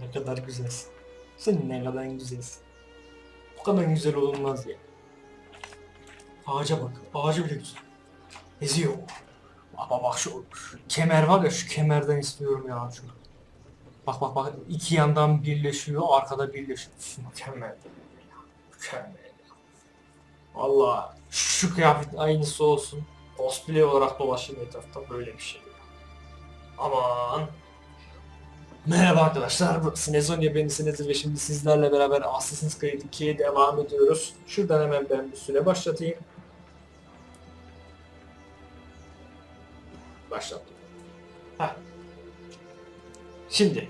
Ne kadar güzelsin. Sen ne kadar güzelsin. Bu kadar güzel olunmaz ya. Ağaca bak. Ağacı bile güzel. Eziyor. Ama bak şu kemer var ya şu kemerden istiyorum ya şu. Bak bak bak iki yandan birleşiyor arkada birleşiyor. Mükemmel. Mükemmel. Valla şu kıyafet aynısı olsun. Cosplay olarak dolaşayım etrafta böyle bir şey. Aman. Merhaba arkadaşlar, burası Nezonya ben Sinezir ve şimdi sizlerle beraber Assassin's Creed 2'ye devam ediyoruz. Şuradan hemen ben bir süre başlatayım. Başlattım. Heh. Şimdi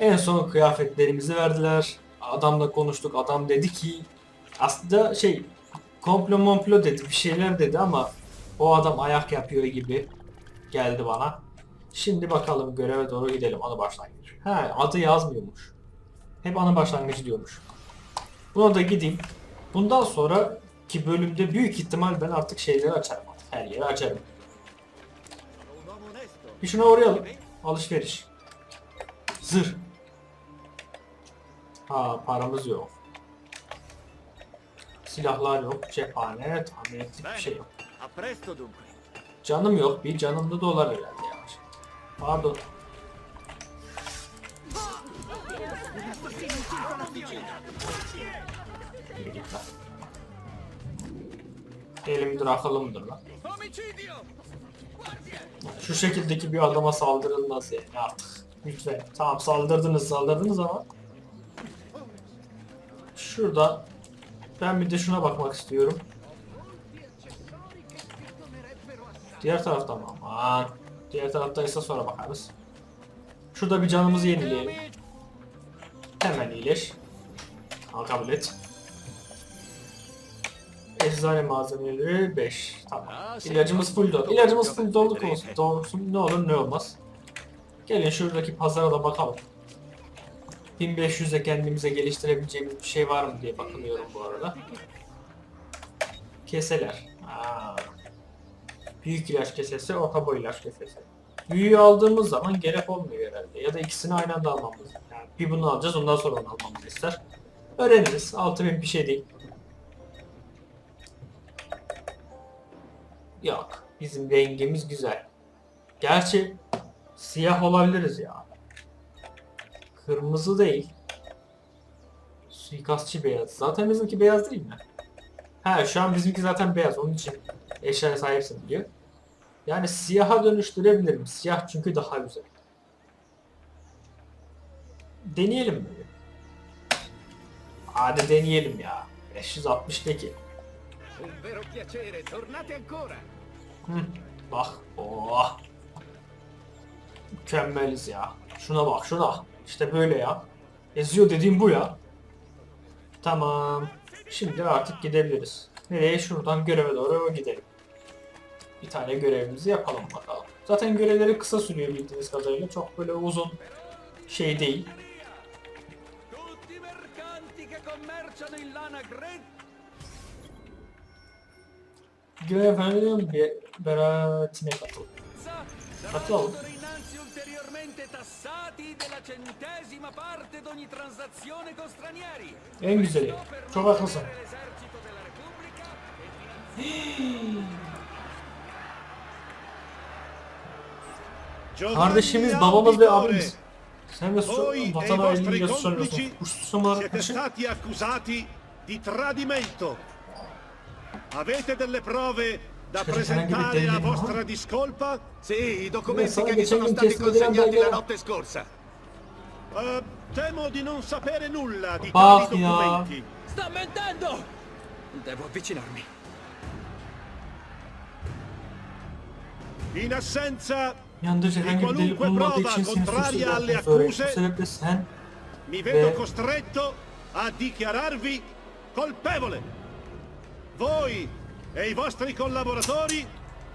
en son kıyafetlerimizi verdiler. Adamla konuştuk. Adam dedi ki aslında şey komplo momplo dedi bir şeyler dedi ama o adam ayak yapıyor gibi geldi bana. Şimdi bakalım göreve doğru gidelim. Ana başlangıç. He adı yazmıyormuş. Hep ana başlangıcı diyormuş. Buna da gideyim. Bundan sonra ki bölümde büyük ihtimal ben artık şeyleri açarım. Her yeri açarım. Bir şuna uğrayalım. Alışveriş. Zırh. Ha paramız yok. Silahlar yok. Cephane, tamirlik bir şey yok. A presto dunque. Canım yok. Bir canımda dolar herhalde yavaş. Pardon. Yürü git lan. Elimdir lan. Şu şekildeki bir adama saldırılmaz yani artık. Lütfen. Tamam saldırdınız saldırdınız ama. Şurada ben bir de şuna bakmak istiyorum. Diğer tarafta mı? Aman. Diğer taraftaysa sonra bakarız. Şurada bir canımızı yenileyelim. Hemen iyileş. Al kabul et. Eczane malzemeleri 5. Tamam. İlacımız full dolu. İlacımız full dolu olsun. Doğrusun ne olur ne olmaz. Gelin şuradaki pazara da bakalım. 1500'e kendimize geliştirebileceğimiz bir şey var mı diye bakınıyorum bu arada. Keseler. Aa. Büyük ilaç kesesi, orta boy ilaç kesesi. Büyüğü aldığımız zaman gerek olmuyor herhalde. Ya da ikisini aynı anda almamız. Yani bir bunu alacağız ondan sonra onu almamızı ister. Öğreniriz. 6000 bir şey değil. Yok. Bizim rengimiz güzel. Gerçi siyah olabiliriz ya. Kırmızı değil. Suikastçı beyaz. Zaten bizimki beyaz değil mi? Ha şu an bizimki zaten beyaz. Onun için eşyaya sahipsin diyor. Yani siyaha dönüştürebilirim. Siyah çünkü daha güzel. Deneyelim mi? Hadi deneyelim ya. 560'daki. Un vero piacere, tornate ancora. Hı, bak. Oh. Mükemmeliz ya. Şuna bak şuna. İşte böyle ya. Eziyor dediğim bu ya. Tamam. Şimdi artık gidebiliriz. Nereye? Şuradan göreve doğru gidelim. Bir tane görevimizi yapalım bakalım. Zaten görevleri kısa sürüyor bildiğiniz kadarıyla. Çok böyle uzun şey değil. Görev efendim bir beraatine katıl. stranieri. En güzeli. Çok haklısın. Kardeşimiz, babamız ve abimiz. Sen de su, vatan hainliğiyle suçlanıyorsun. Kuşsuzsam olarak kaçın. stati accusati di tradimento. Avete delle prove da presentare la vostra discolpa? Sì, i documenti che mi sono stati consegnati la notte scorsa. Uh, temo di non sapere nulla di tali documenti. Sta mentendo! Devo avvicinarmi. In assenza delil qualunque prova contraria alle accuse, mi vedo Beh. costretto a dichiararvi colpevole. Voi e i vostri collaboratori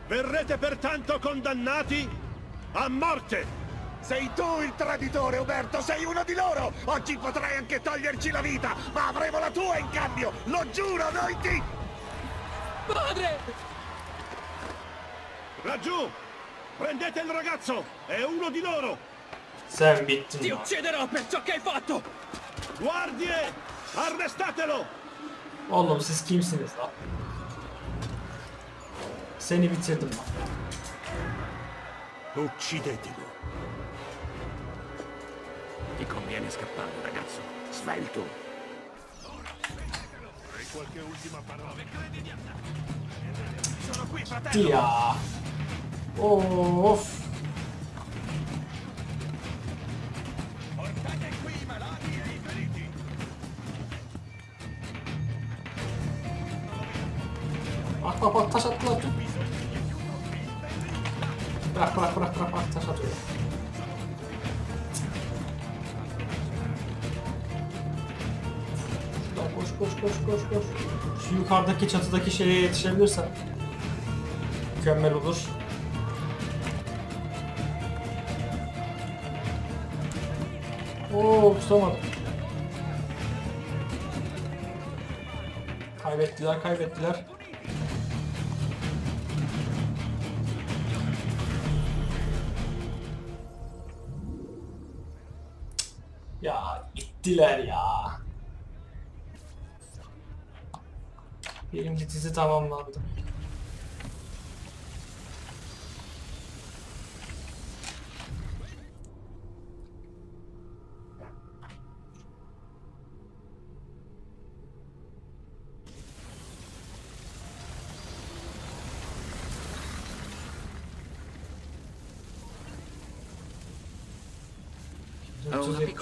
verrete pertanto condannati a morte. Sei tu il traditore, Uberto! Sei uno di loro! Oggi potrai anche toglierci la vita, ma avremo la tua in cambio! Lo giuro, noi ti... Padre! Laggiù! Prendete il ragazzo! È uno di loro! Bittin Ti ucciderò per ciò che hai fatto! Guardie! Arrestatelo! Oğlum siz kimsiniz lan? Seni bitirdim lan. Uccidetelo! Ti conviene scappare, ragazzo. Svelto. Qualche ultima parola? Sono qui, fratello! Ya. Of. Bak bak bak taş attılar. Bırak bırak bırak bırak bırak taş atıyor. Koş koş koş koş koş. Şu yukarıdaki çatıdaki şeye yetişebilirsen mükemmel olur. Oo tutamadım. Kaybettiler kaybettiler. Ya gittiler ya. Birinci dizi tamamlandı.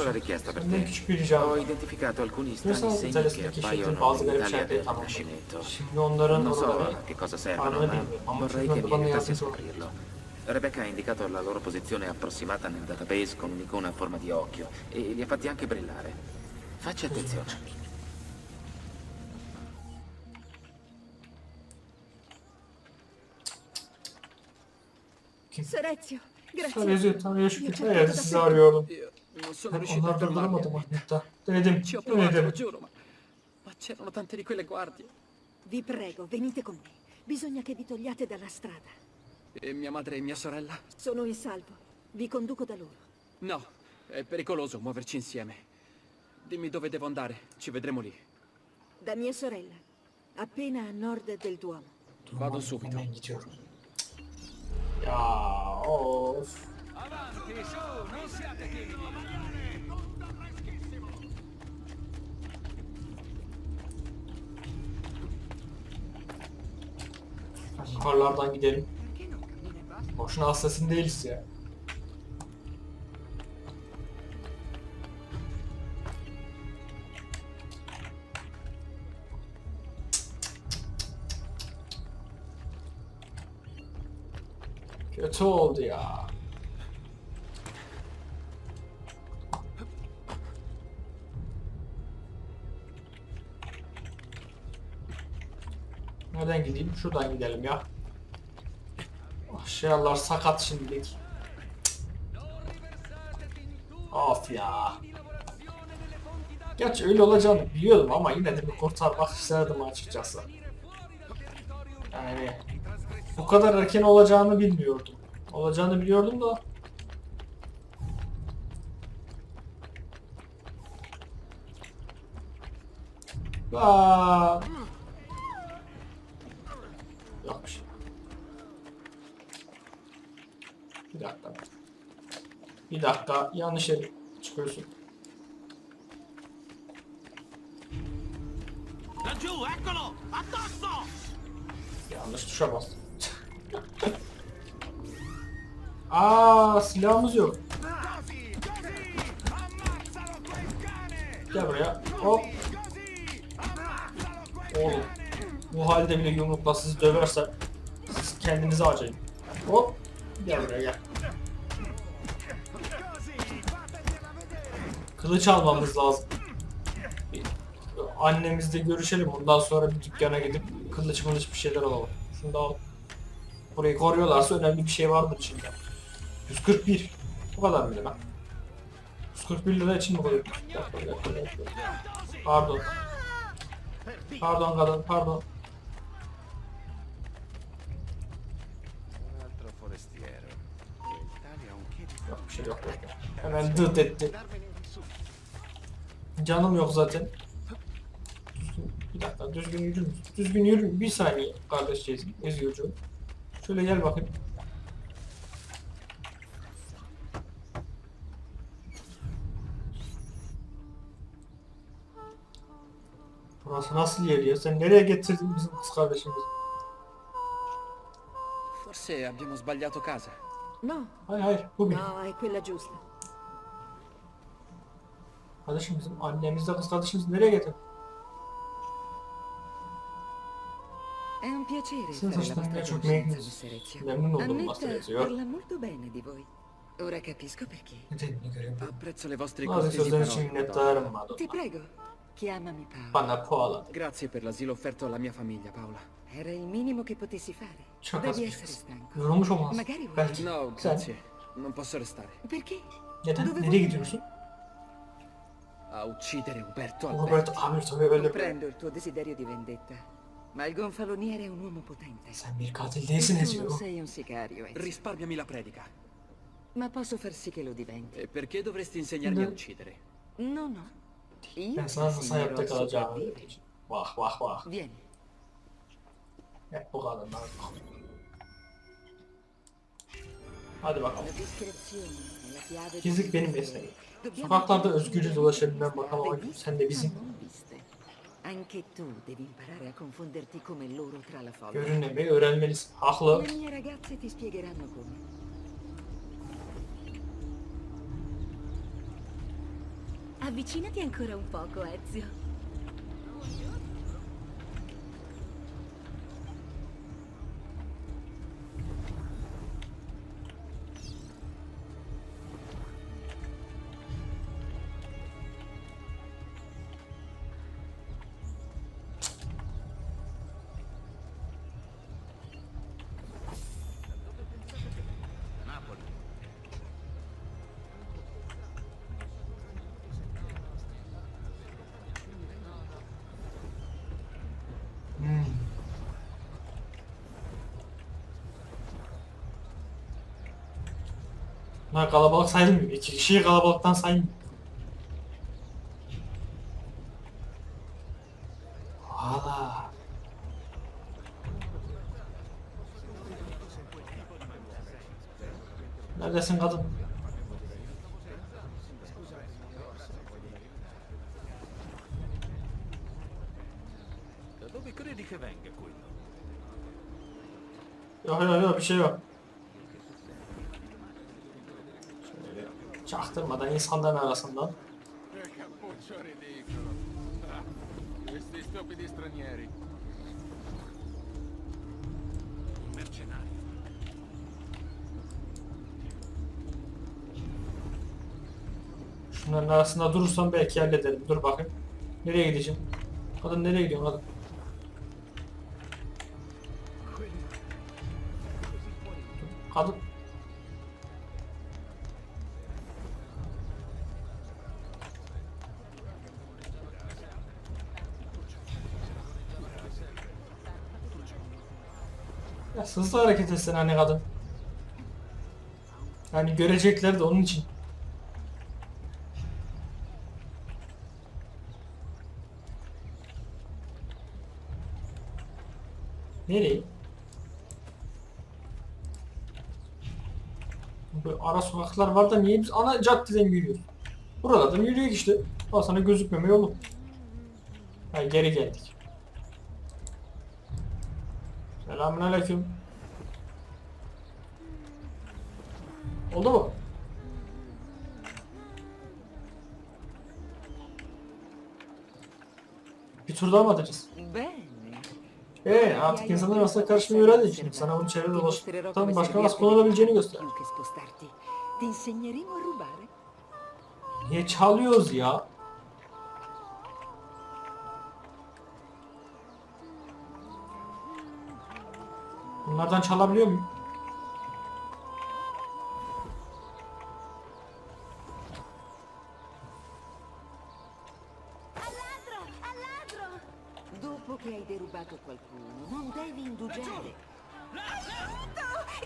Piccola richiesta per te. ricam Ho identificato alcuni strani segni che appaiono in Italia del. Rinascimento. Non so a che cosa servono, ma vorrei che mi aiutassi a scoprirlo. Rebecca ha indicato la loro posizione approssimata nel database con un'icona a forma di occhio e li ha fatti anche brillare. Facci attenzione. Serezio, grazie. Söylüyor tanıyor şu Io kötü non sono riuscito a duramadım hatta. Denedim, Ci ho provato, lo giuro, ma, ma c'erano tante di quelle guardie. Vi prego, venite con me. Bisogna che vi togliate dalla strada. E mia madre e mia sorella? Sono in salvo. Vi conduco da loro. No, è pericoloso muoverci insieme. Dimmi dove devo andare, ci vedremo lì. Da mia sorella, appena a nord del Duomo. Vado subito. Of. Avanti, su, non siate timidi. Yukarılardan gidelim. Boşuna hastasın değiliz ya. Kötü oldu ya. Nereden gideyim? Şuradan gidelim ya. Aşağılar sakat şimdilik. Of ya. Gerçi öyle olacağını biliyordum ama yine de bir kurtarmak isterdim açıkçası. Yani bu kadar erken olacağını bilmiyordum. Olacağını biliyordum da. Aa. Yokmuş. Bir dakika. Bir dakika. Yanlış yere çıkıyorsun. Yanlış tuşa bastım. Aa silahımız yok. Gel buraya. Hop. Oğlum. Bu halde bile yumrukla sizi döversem siz kendinizi acayın. Hop. Gel buraya gel. Kılıç almamız lazım. Annemizle görüşelim. Ondan sonra bir dükkana gidip kılıç mılıç bir şeyler alalım. Şunu da al. Burayı koruyorlarsa önemli bir şey vardır içinde. 141. Bu kadar mıydı lan? 141 lira için mi koyuyor? Pardon. Pardon kadın, pardon. Bir şey yok. Hemen dıt etti. Canım yok zaten. Bir dakika düzgün yürür müsün? Düzgün yürür Bir saniye kardeşçeyiz. Ezgiyocuğum. Şöyle gel bakayım. Burası nasıl yer ya? Sen nereye getirdin bizim kız kardeşimizi? Forse abbiamo sbagliato casa. No, Hayır hayır bu bir. no, è quella giusta. Kardeşim bizim annemizle kız kardeşimizi nereye getirdin? È un piacere Senza fare la vostra stare conoscenza, giocando. Messer Ezio. Memnun oldum Annetta Master Ezio. parla molto bene di voi. Ora capisco perché. Apprezzo le vostre Bazı cortesi sözler için parole. Madonna. minnettarım Madonna. Ti prego, chiamami Paolo. Bana puanladı. Grazie per l'asilo offerto alla mia famiglia, Paola. Era il minimo che potessi fare. Çok az Devi bir essere kız. stanco. Yorulmuş olmaz. Magari vuoi. Belki. No, Sen grazie. Non posso restare. Perché? neden? Dove Nereye vuoi gidiyorsun? A uccidere Uberto Alberto. Roberto Hamilton ve öyle Comprendo il tuo desiderio di vendetta. Ma il gonfaloniere è un uomo potente. Katil E değilsin tu non sei un sicario, Ezio. Risparmiami la predica. Ma posso far sì che lo diventi. E perché dovresti insegnarmi a uccidere? No, no. Io Ben ti nasıl insegnerò a kalacağımı sopravvivere. öğreteceğim. Vah vah vah. Vieni. Hep bu kadar lan. Hadi bakalım. La discrezione è la chiave Gizlilik di benim mesleğim. Sokaklarda özgürce bakalım le viste sen de bizim. Anche tu devi imparare a confonderti come loro tra la folla. görünmemeyi öğrenmelisin. Haklı. Le mie ragazze ti spiegheranno come. Avvicinati ancora un poco, Ezio. Bunlar kalabalık sayılmıyor. İki kişiyi kalabalıktan saymıyor. Valla. Neredesin kadın? Yok yok yok bir şey yok. Şöyle çaktırmadan insanların arasından. Şunların arasında durursam belki hallederim. Dur bakayım. Nereye gideceğim? Kadın nereye gidiyorsun kadın? Kadın. Ya hızlı hareket etsen hani kadın. Yani görecekler de onun için. Nereye? Böyle ara sokaklar var da niye biz ana caddeden yürüyoruz? Buralardan yürüyor işte. Al sana gözükmeme yolu. Ha geri geldik. Selamünaleyküm. Oldu mu? Bir tur daha mı atacağız? Bene. Ee, artık insanlar arasında karışmayı öğrendin şimdi. Sana bunu çevrede dolaştıktan başka nasıl kullanılabileceğini göster. Niye çalıyoruz ya?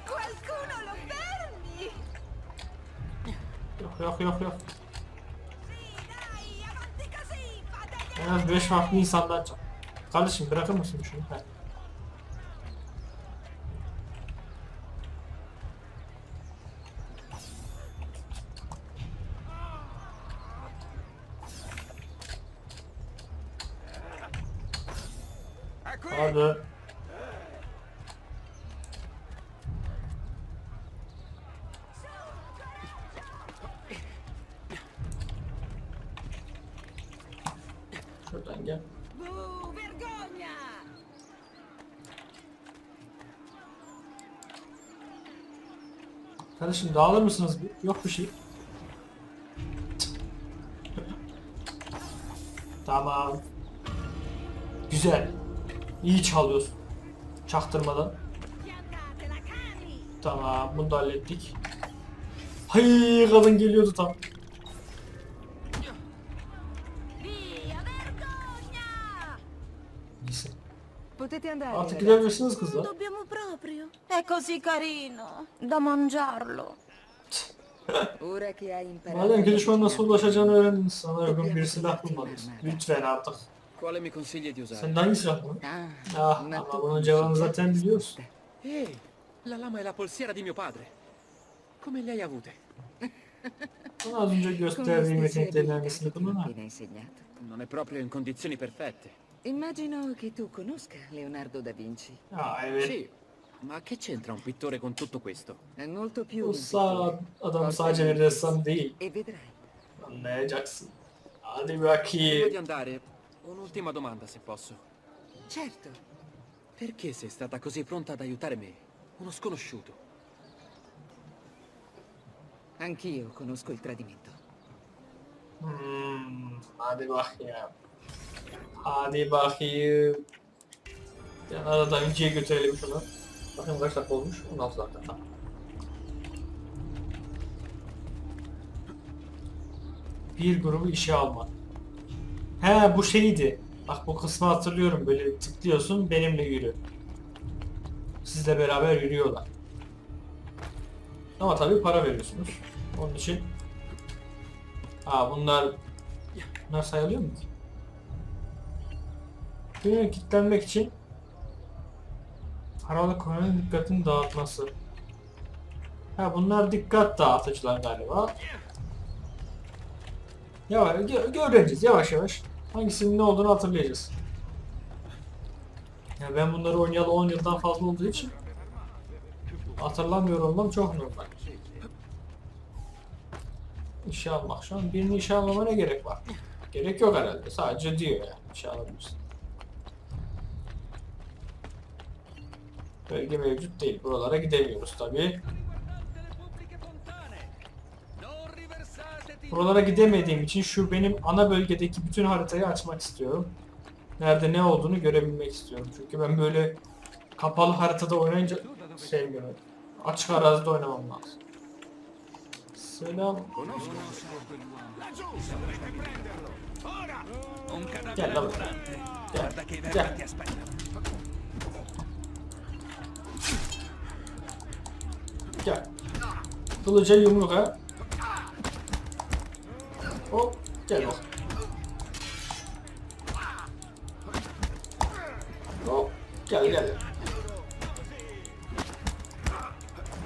Qualcuno lo fermi! yok yok yok. En az 5 farklı insandan çal. Kardeşim bırakır mısın şunu? Heh. Hadi. Şuradan gel. Kardeşim dağılır mısınız? Yok bir şey. tamam. Güzel. İyi çalıyorsun. Çaktırmadan. Tamam bunu da hallettik. Hay kadın geliyordu tam. Neyse. Potete andare, Artık gidebilirsiniz kızlar. È così carino. Da mangiarlo. Ora che hai imparato... Madem ki nasıl ulaşacağını öğrendiniz. Sana uygun bir silah bulmadınız. Lütfen artık. Quale mi consigli di usare? Sen de hangi silah bu? Ah, Ah ma ama tu bunun conosci cevabını già zaten la biliyorsun. risposta. Ehi, la lama è la polsiera di mio padre. Come le hai avute? Sana az önce Con le gösterdiğim stesse yeteneklerin abilità hangisini che ti ho kullan ha. appena insegnato. Non è proprio in condizioni perfette. Immagino che tu conosca Leonardo da Vinci. Ya evet. Sì, ma che c'entra un pittore con tutto questo? È molto più Bu di un sağ pittore. adam sadece bir ressam değil. E vedrai. Anlayacaksın. Hadi Prima bakayım. di andare, un'ultima domanda se posso. Certo, Perché sei stata così pronta ad aiutare me, uno sconosciuto? anch'io conosco il tradimento. Hmm, hadi bakayım. Hadi bakayım. Yani arada Vinci'ye götürelim şunu. Bakayım kaç dakika olmuş? 16 dakika. Tamam. Bir grubu işe almak. He bu şeydi. Bak bu kısmı hatırlıyorum. Böyle tıklıyorsun benimle yürü. Sizle beraber yürüyorlar. Ama tabii para veriyorsunuz. Onun için Ha bunlar bunlar sayılıyor mu ki? Düğüne kilitlenmek için paralı koyanın dikkatini dağıtması. Ha bunlar dikkat dağıtıcılar galiba. Yavaş gö göreceğiz yavaş yavaş. Hangisinin ne olduğunu hatırlayacağız. Ya ben bunları oynayalı 10 yıldan fazla olduğu için hatırlamıyor olmam çok normal. İşe almak şu an birini işe almama ne gerek var? Gerek yok herhalde. Sadece diyor yani işe alabilirsin. Bölge mevcut değil. Buralara gidemiyoruz tabii. Buralara gidemediğim için şu benim ana bölgedeki bütün haritayı açmak istiyorum. Nerede ne olduğunu görebilmek istiyorum. Çünkü ben böyle kapalı haritada oynayınca sevmiyorum. Açık arazide oynamam lazım. Selam. Gel lan. Gel. Gel. Gel. Kılıca yumruk ha. Hop. Gel bak. Hop. Gel gel.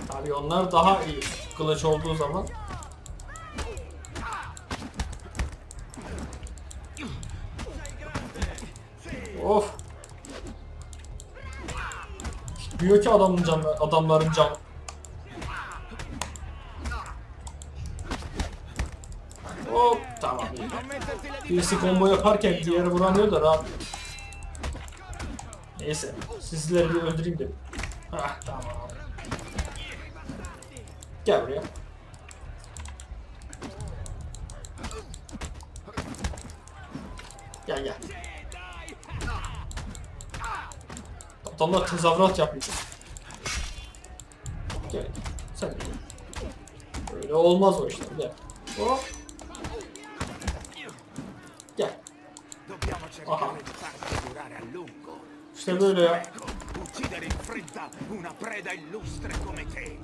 Abi onlar daha iyi. Kılıç olduğu zaman. Of. Gitmiyor ki adamın canı, adamların can. Hop tamam. Birisi combo yaparken diğeri vuramıyor da rahat. Neyse. Sizleri bir öldüreyim dedim. Hah tamam. Gel buraya. Gel gel. Adamlar tezahürat yapmış. Gel. Sen de. Öyle olmaz o işler. Gel. Hop. Aha. İşte böyle ya. Uccidere in fretta una preda illustre come te.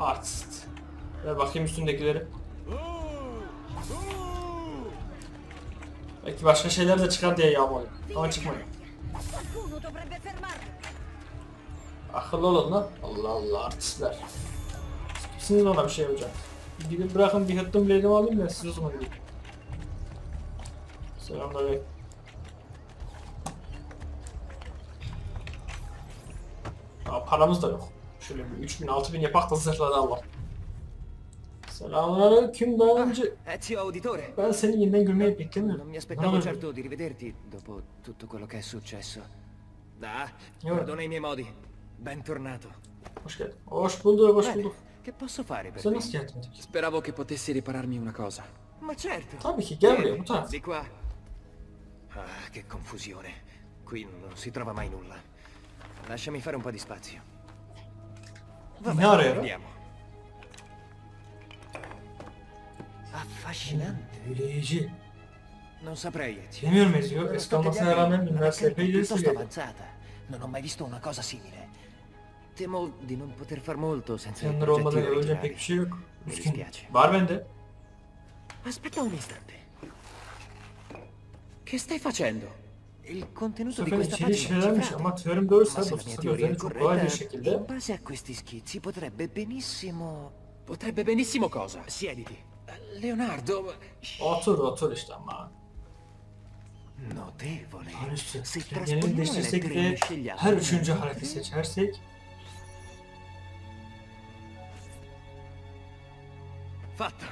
Artist. Ver bakayım üstündekileri. Belki başka şeyler de çıkar diye yağmalıyım. Ama fermarlo. Akıllı olun lan. Allah Allah artistler. Sizin ona bir şey yapacak. Gidin bırakın bir hıttım bileğimi alayım da siz o zaman gidin. Selamünaleyküm. Aa, paramız da yok. Şöyle bir 3000 6000 yapak da zırhları Allah. Selamünaleyküm daha önce Ezio Auditore, ben seni yeniden görmeyi beklemiyorum. non mi aspettavo certo di rivederti dopo tutto quello che è successo. Ah, perdona i miei modi. Bentornato. Hoş geldin. Hoş bulduk, hoş bulduk. Che posso fare per te? geldin? peki? Speravo che potessi ripararmi una cosa. Ma certo. Tabii ki gel buraya. Di qua. Ah, che confusione. Qui non si trova mai nulla. Lasciami fare un po' di spazio. Ne arıyor? vediamo. Affascinante. Büyüleyici. Non saprei, Ezio. Bilmiyorum Ezio. Eski olmasına rağmen la üniversite epey piuttosto ileri avanzata. Non ho mai visto una cosa simile. Temo di non poter far molto senza i Yanları olmadan progetti yapabileceğim originali. pek bir şey yok. Mi dispiace. Var bende. Aspetta un istante. Che stai facendo? Il contenuto di Sefer questa içeriği pagina è şeylermiş cifrato. ama teorim doğruysa Ma se bu la mia sıfır teoria è gözlerini çok kolay bir corretta, şekilde in base a questi schizzi potrebbe benissimo... Potrebbe benissimo cosa? Siediti. Leonardo, otur otur işte ama. Notevole. Yani işte Se kendini trasponiamo le değiştirsek lettere in scegliamo her üçüncü mente, harfi seçersek Fatta.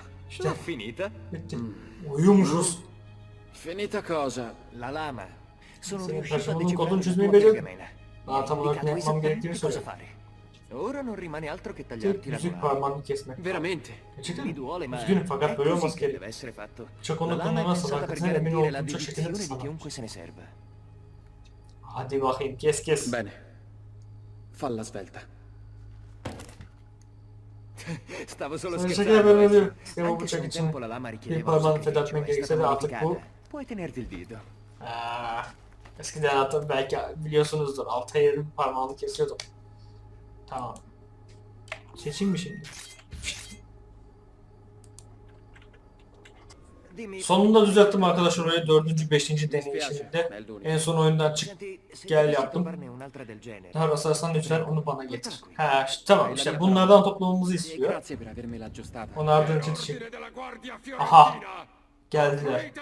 L'ho finita. Mm. Uyumuşuz. finita cosa? La lama. Sono Sì, riuscito a facciamo un decifrare conto la çözmeyi tua beceriyorum. pergamena. Daha tam olarak ne yapmam gerektiğini esattamente cosa söyle. fare. Ora non rimane altro che Tek tagliarti la yüzük gola. parmağını kesmek. Veramente? Gerçekten Mi duole, ma Üzgünüm fakat è böyle così olması che gerek. deve essere fatto. Bıçak La onu lama è kullanmazsa pensata per arkasına emin garantire la olduğum bıçak şeklinde dedizione di sana. chiunque se ne serva. Hadi bakayım kes kes. Bene. Falla svelta. Stavo solo Sono scherzando. sempre Ezio. venuto- stiamo Anche se un facendo- tempo la lama Il richiedeva parmağını feda sacrificio, etmen è gerekse stata de artık bu modificata. Puoi tenerti il dito. Aa, eskiden hatta belki biliyorsunuzdur Altay'ın parmağını kesiyordum. Tamam. Seçeyim mi şimdi? Sonunda düzelttim arkadaşlar orayı dördüncü, beşinci Mi spiace, deneyişimde. Melduni. En son oyundan çık. Gel yaptım. Daha rasarsan lütfen onu bana getir. Ha işte, tamam işte bunlardan toplamamızı istiyor. Onardığı için teşekkür Aha. Geldiler.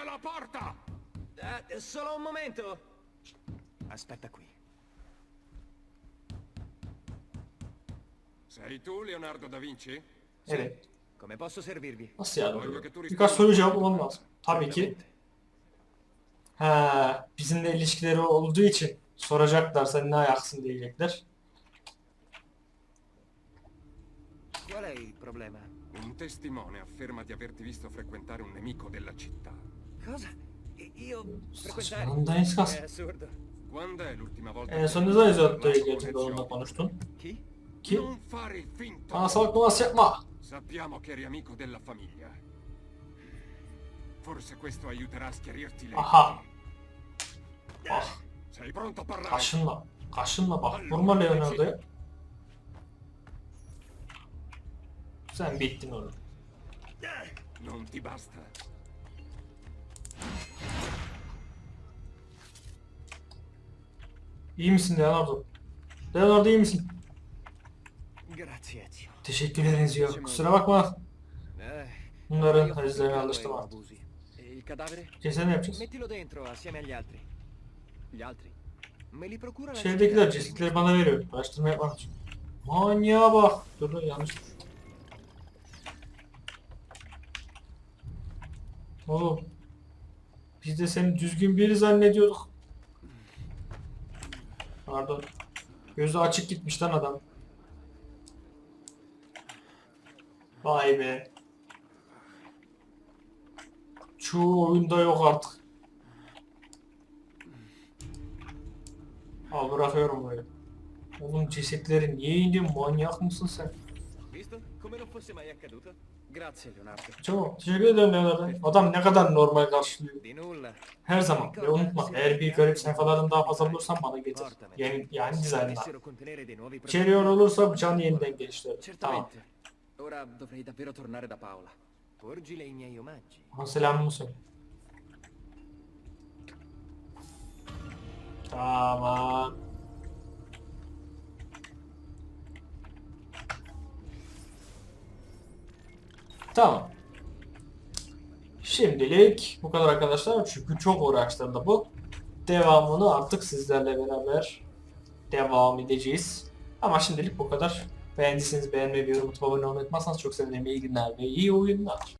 Eh, solo un momento. Aspetta qui. Sei tu Leonardo da Vinci? Evet. Come posso servirvi? Nasıl? Birkaç soru cevaplamam lazım. Tabii ki. Ha, bizimle ilişkileri olduğu için soracaklar sen ne ayaksın diyecekler. Qual è il problema? Un testimone afferma di averti visto frequentare un nemico della città. Cosa? Io frequentare? È assurdo. Quando è l'ultima volta En son ne zaman onunla konuştun? Chi? Ki? Non fare il finto! Bana salak numarası yapma. Sappiamo che eri amico della famiglia. Forse questo aiuterà a schiarirti le Aha. idee. Ah, Sei pronto a parlare? kaşınma. Kaşınma bak. Vurma Leonardo'ya. Sen bittin oğlum. Non ti basta? İyi misin Leonardo? Leonardo iyi misin? Grazie, Ezio. Teşekkür ederiz diyor. Kusura bakma. Bunların fabbricavo alıştım e artık. E il cadavere? Cesedi ne yapacağız? Şehirdekiler cesetleri bana veriyor. Araştırma yapmak için. Manyağa bak. Dur dur yanlış. Oğlum. Biz de seni düzgün biri zannediyorduk. Pardon. Gözü açık gitmiş lan adam. Vay be. Çoğu oyunda yok artık. Al bırakıyorum böyle. Oğlum cesetleri niye indin? Manyak mısın sen? Tamam. Teşekkür ederim Leonardo. Adam ne kadar normal karşılıyor. Her zaman. Ve unutma eğer bir garip sayfalardan daha fazla bulursan bana getir. Yani, yani dizaynla. Potessero contenere dei nuovi İçeriyor olursa bıçağını yeniden geliştir. Tamam. Ora dovrei davvero tornare da Paola. Porgile i miei omaggi. Ona selamımı söyle. Tamam. Tamam. Şimdilik bu kadar arkadaşlar çünkü çok uğraştırdı bu. Devamını artık sizlerle beraber devam edeceğiz. Ama şimdilik bu kadar. Beğendiyseniz beğenmeyi ve yorum atıp abone unutmazsanız çok sevinirim. İyi günler ve iyi oyunlar.